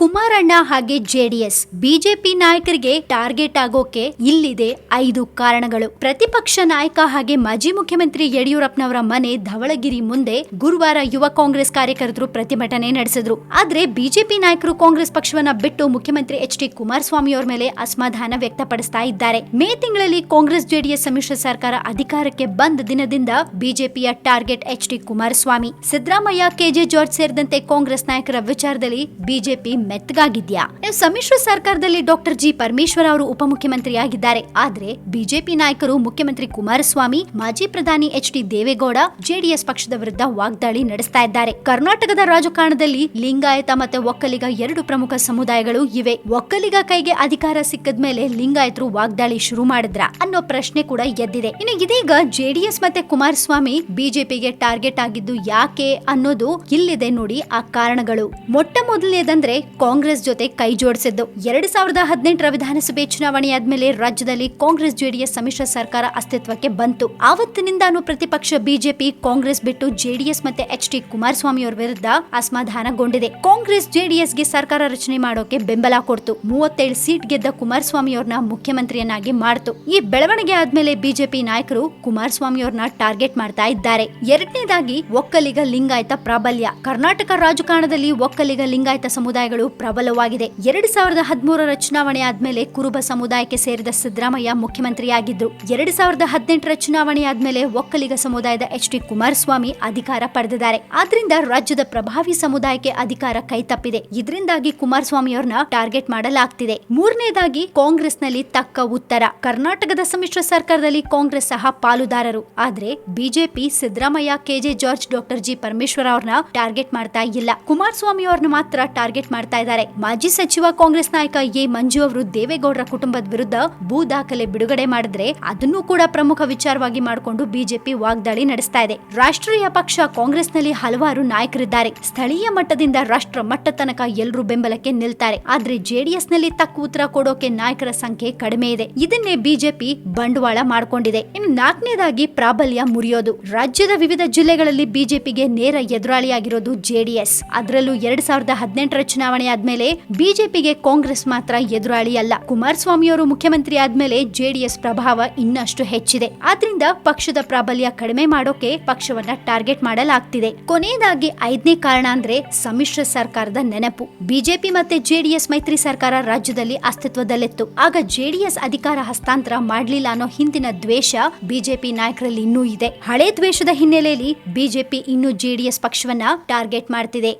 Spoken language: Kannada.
ಕುಮಾರಣ್ಣ ಹಾಗೆ ಜೆಡಿಎಸ್, ಬಿಜೆಪಿ ನಾಯಕರಿಗೆ ಟಾರ್ಗೆಟ್ ಆಗೋಕೆ ಇಲ್ಲಿದೆ ಐದು ಕಾರಣಗಳು. ಪ್ರತಿಪಕ್ಷ ನಾಯಕ ಹಾಗೆ ಮಾಜಿ ಮುಖ್ಯಮಂತ್ರಿ ಯಡಿಯೂರಪ್ಪನವರ ಮನೆ ಧವಳಗಿರಿ ಮುಂದೆ ಗುರುವಾರ ಯುವ ಕಾಂಗ್ರೆಸ್ ಕಾರ್ಯಕರ್ತರು ಪ್ರತಿಭಟನೆ ನಡೆಸಿದ್ರು. ಆದ್ರೆ ಬಿಜೆಪಿ ನಾಯಕರು ಕಾಂಗ್ರೆಸ್ ಪಕ್ಷವನ್ನ ಬಿಟ್ಟು ಮುಖ್ಯಮಂತ್ರಿ ಎಚ್ ಡಿ ಕುಮಾರಸ್ವಾಮಿ ಅವರ ಮೇಲೆ ಅಸಮಾಧಾನ ವ್ಯಕ್ತಪಡಿಸ್ತಾ ಇದ್ದಾರೆ. ಮೇ ತಿಂಗಳಲ್ಲಿ ಕಾಂಗ್ರೆಸ್ ಜೆಡಿಎಸ್ ಸಮ್ಮಿಶ್ರ ಸರ್ಕಾರ ಅಧಿಕಾರಕ್ಕೆ ಬಂದ ದಿನದಿಂದ ಬಿಜೆಪಿಯ target H D Kumaraswamy. Siddaramaiah K J George ಸೇರಿದಂತೆ ಕಾಂಗ್ರೆಸ್ ನಾಯಕರ ವಿಚಾರದಲ್ಲಿ ಬಿಜೆಪಿ ಮೆತ್ತಗಾಗಿದ್ಯಾ? ಸಮ್ಮಿಶ್ರ ಸರ್ಕಾರದಲ್ಲಿ ಡಾಕ್ಟರ್ ಜಿ. ಪರಮೇಶ್ವರ್ ಅವರು ಉಪಮುಖ್ಯಮಂತ್ರಿಯಾಗಿದ್ದಾರೆ. ಆದ್ರೆ ಬಿಜೆಪಿ ನಾಯಕರು ಮುಖ್ಯಮಂತ್ರಿ ಕುಮಾರಸ್ವಾಮಿ, ಮಾಜಿ ಪ್ರಧಾನಿ ಎಚ್. ಡಿ. ದೇವೇಗೌಡ ಜೆಡಿಎಸ್ ಪಕ್ಷದ ವಿರುದ್ಧ ವಾಗ್ದಾಳಿ ನಡೆಸ್ತಾ ಇದ್ದಾರೆ. ಕರ್ನಾಟಕದ ರಾಜಕಾರಣದಲ್ಲಿ ಲಿಂಗಾಯತ ಮತ್ತೆ ಒಕ್ಕಲಿಗ ಎರಡು ಪ್ರಮುಖ ಸಮುದಾಯಗಳು ಇವೆ. ಒಕ್ಕಲಿಗ ಕೈಗೆ ಅಧಿಕಾರ ಸಿಕ್ಕದ ಮೇಲೆ ಲಿಂಗಾಯತರು ವಾಗ್ದಾಳಿ ಶುರು ಮಾಡಿದ್ರ ಅನ್ನೋ ಪ್ರಶ್ನೆ ಕೂಡ ಎದ್ದಿದೆ. ಇನ್ನು ಇದೀಗ ಜೆಡಿಎಸ್ ಮತ್ತೆ ಕುಮಾರಸ್ವಾಮಿ ಬಿಜೆಪಿಗೆ ಟಾರ್ಗೆಟ್ ಆಗಿದ್ದು ಯಾಕೆ ಅನ್ನೋದು ಇಲ್ಲಿದೆ ನೋಡಿ ಆ ಕಾರಣಗಳು. ಮೊಟ್ಟ ಮೊದಲನೇದಂದ್ರೆ ಕಾಂಗ್ರೆಸ್ ಜೊತೆ ಕೈ ಜೋಡಿಸಿದ್ದು. ಎರಡ್ ಸಾವಿರದ ಹದಿನೆಂಟರ ವಿಧಾನಸಭೆ ಚುನಾವಣೆ ಆದ್ಮೇಲೆ ರಾಜ್ಯದಲ್ಲಿ ಕಾಂಗ್ರೆಸ್ ಜೆಡಿಎಸ್ ಸಮ್ಮಿಶ್ರ ಸರ್ಕಾರ ಅಸ್ತಿತ್ವಕ್ಕೆ ಬಂತು. ಆವತ್ತಿನಿಂದಾನು ಪ್ರತಿಪಕ್ಷ ಬಿಜೆಪಿ, ಕಾಂಗ್ರೆಸ್ ಬಿಟ್ಟು ಜೆಡಿಎಸ್ ಮತ್ತೆ ಎಚ್ ಡಿ ಕುಮಾರಸ್ವಾಮಿ ಅವರ ವಿರುದ್ಧ ಅಸಮಾಧಾನಗೊಂಡಿದೆ. ಕಾಂಗ್ರೆಸ್ ಜೆಡಿಎಸ್ಗೆ ಸರ್ಕಾರ ರಚನೆ ಮಾಡೋಕೆ ಬೆಂಬಲ ಕೊಡ್ತು. ಮೂವತ್ತೇಳು ಸೀಟ್ ಗೆದ್ದ ಕುಮಾರಸ್ವಾಮಿ ಅವ್ರನ್ನ ಮುಖ್ಯಮಂತ್ರಿಯನ್ನಾಗಿ ಮಾಡ್ತು. ಈ ಬೆಳವಣಿಗೆ ಆದ್ಮೇಲೆ ಬಿಜೆಪಿ ನಾಯಕರು ಕುಮಾರಸ್ವಾಮಿ ಅವ್ರನ್ನ ಟಾರ್ಗೆಟ್ ಮಾಡ್ತಾ ಇದ್ದಾರೆ. ಎರಡನೇದಾಗಿ, ಒಕ್ಕಲಿಗ ಲಿಂಗಾಯತ ಪ್ರಾಬಲ್ಯ. ಕರ್ನಾಟಕ ರಾಜಕಾರಣದಲ್ಲಿ ಒಕ್ಕಲಿಗ ಲಿಂಗಾಯತ ಸಮುದಾಯಗಳು ಪ್ರಬಲವಾಗಿದೆ. ಎರಡ್ ಸಾವಿರದ ಹದಿಮೂರರ ಚುನಾವಣೆ ಆದ್ಮೇಲೆ ಕುರುಬ ಸಮುದಾಯಕ್ಕೆ ಸೇರಿದ ಸಿದ್ದರಾಮಯ್ಯ ಮುಖ್ಯಮಂತ್ರಿಯಾಗಿದ್ದರು. ಎರಡ್ ಸಾವಿರದ ಹದಿನೆಂಟರ ಚುನಾವಣೆ ಆದ್ಮೇಲೆ ಒಕ್ಕಲಿಗ ಸಮುದಾಯದ ಎಚ್ ಡಿ ಕುಮಾರಸ್ವಾಮಿ ಅಧಿಕಾರ ಪಡೆದಿದ್ದಾರೆ. ಆದ್ರಿಂದ ರಾಜ್ಯದ ಪ್ರಭಾವಿ ಸಮುದಾಯಕ್ಕೆ ಅಧಿಕಾರ ಕೈತಪ್ಪಿದೆ ಇದರಿಂದಾಗಿ ಕುಮಾರಸ್ವಾಮಿ ಅವ್ರನ್ನ ಟಾರ್ಗೆಟ್ ಮಾಡಲಾಗ್ತಿದೆ. ಮೂರನೇದಾಗಿ ಕಾಂಗ್ರೆಸ್ನಲ್ಲಿ ತಕ್ಕ ಉತ್ತರ. ಕರ್ನಾಟಕದ ಸಮ್ಮಿಶ್ರ ಸರ್ಕಾರದಲ್ಲಿ ಕಾಂಗ್ರೆಸ್ ಸಹ ಪಾಲುದಾರರು. ಆದ್ರೆ BJP Siddaramaiah K J George, doctor G Parameshwara ಅವ್ರನ್ನ ಟಾರ್ಗೆಟ್ ಮಾಡ್ತಾ ಇಲ್ಲ. ಕುಮಾರಸ್ವಾಮಿ ಅವ್ರನ್ನ ಮಾತ್ರ ಟಾರ್ಗೆಟ್ ಮಾಡ್ತಾ ಇದ್ದಾರೆ. ಮಾಜಿ ಸಚಿವ ಕಾಂಗ್ರೆಸ್ ನಾಯಕ ಎ. ಮಂಜು ಅವರು ದೇವೇಗೌಡರ ಕುಟುಂಬದ ವಿರುದ್ಧ ಭೂ ದಾಖಲೆ ಬಿಡುಗಡೆ ಮಾಡಿದ್ರೆ ಅದನ್ನು ಕೂಡ ಪ್ರಮುಖ ವಿಚಾರವಾಗಿ ಮಾಡಿಕೊಂಡು ಬಿಜೆಪಿ ವಾಗ್ದಾಳಿ ನಡೆಸ್ತಾ ಇದೆ. ರಾಷ್ಟ್ರೀಯ ಪಕ್ಷ ಕಾಂಗ್ರೆಸ್ನಲ್ಲಿ ಹಲವಾರು ನಾಯಕರಿದ್ದಾರೆ. ಸ್ಥಳೀಯ ಮಟ್ಟದಿಂದ ರಾಷ್ಟ್ರ ಮಟ್ಟ ತನಕ ಎಲ್ಲರೂ ಬೆಂಬಲಕ್ಕೆ ನಿಲ್ತಾರೆ. ಆದ್ರೆ ಜೆಡಿಎಸ್ನಲ್ಲಿ ತಕ್ಕ ಉತ್ತರ ಕೊಡೋಕೆ ನಾಯಕರ ಸಂಖ್ಯೆ ಕಡಿಮೆ ಇದೆ. ಇದನ್ನೇ ಬಿಜೆಪಿ ಬಂಡವಾಳ ಮಾಡಿಕೊಂಡಿದೆ. ಇನ್ನು ನಾಲ್ಕನೇದಾಗಿ ಪ್ರಾಬಲ್ಯ ಮುರಿಯೋದು. ರಾಜ್ಯದ ವಿವಿಧ ಜಿಲ್ಲೆಗಳಲ್ಲಿ ಬಿಜೆಪಿಗೆ ನೇರ ಎದುರಾಳಿಯಾಗಿರೋದು ಜೆಡಿಎಸ್. ಅದರಲ್ಲೂ ಎರಡ್ ಸಾವಿರದ ಹದಿನೆಂಟರ ಚುನಾವಣೆ ಆದ್ಮೇಲೆ ಬಿಜೆಪಿಗೆ ಕಾಂಗ್ರೆಸ್ ಮಾತ್ರ ಎದುರಾಳಿ ಅಲ್ಲ. ಕುಮಾರಸ್ವಾಮಿಯವರು ಮುಖ್ಯಮಂತ್ರಿ ಆದ್ಮೇಲೆ ಜೆಡಿಎಸ್ ಪ್ರಭಾವ ಇನ್ನಷ್ಟು ಹೆಚ್ಚಿದೆ. ಆದ್ರಿಂದ ಪಕ್ಷದ ಪ್ರಾಬಲ್ಯ ಕಡಿಮೆ ಮಾಡೋಕೆ ಪಕ್ಷವನ್ನ ಟಾರ್ಗೆಟ್ ಮಾಡಲಾಗ್ತಿದೆ. ಕೊನೆಯದಾಗಿ ಐದನೇ ಕಾರಣ ಅಂದ್ರೆ ಸಮ್ಮಿಶ್ರ ಸರ್ಕಾರದ ನೆನಪು. ಬಿಜೆಪಿ ಮತ್ತೆ ಜೆಡಿಎಸ್ ಮೈತ್ರಿ ಸರ್ಕಾರ ರಾಜ್ಯದಲ್ಲಿ ಅಸ್ತಿತ್ವದಲ್ಲಿತ್ತು. ಆಗ ಜೆಡಿಎಸ್ ಅಧಿಕಾರ ಹಸ್ತಾಂತರ ಮಾಡಲಿಲ್ಲ ಅನ್ನೋ ಹಿಂದಿನ ದ್ವೇಷ ಬಿಜೆಪಿ ನಾಯಕರಲ್ಲಿ ಇನ್ನೂ ಇದೆ. ಹಳೆ ದ್ವೇಷದ ಹಿನ್ನೆಲೆಯಲ್ಲಿ ಬಿಜೆಪಿ ಇನ್ನೂ ಜೆಡಿಎಸ್ ಪಕ್ಷವನ್ನ ಟಾರ್ಗೆಟ್ ಮಾಡ್ತಿದೆ.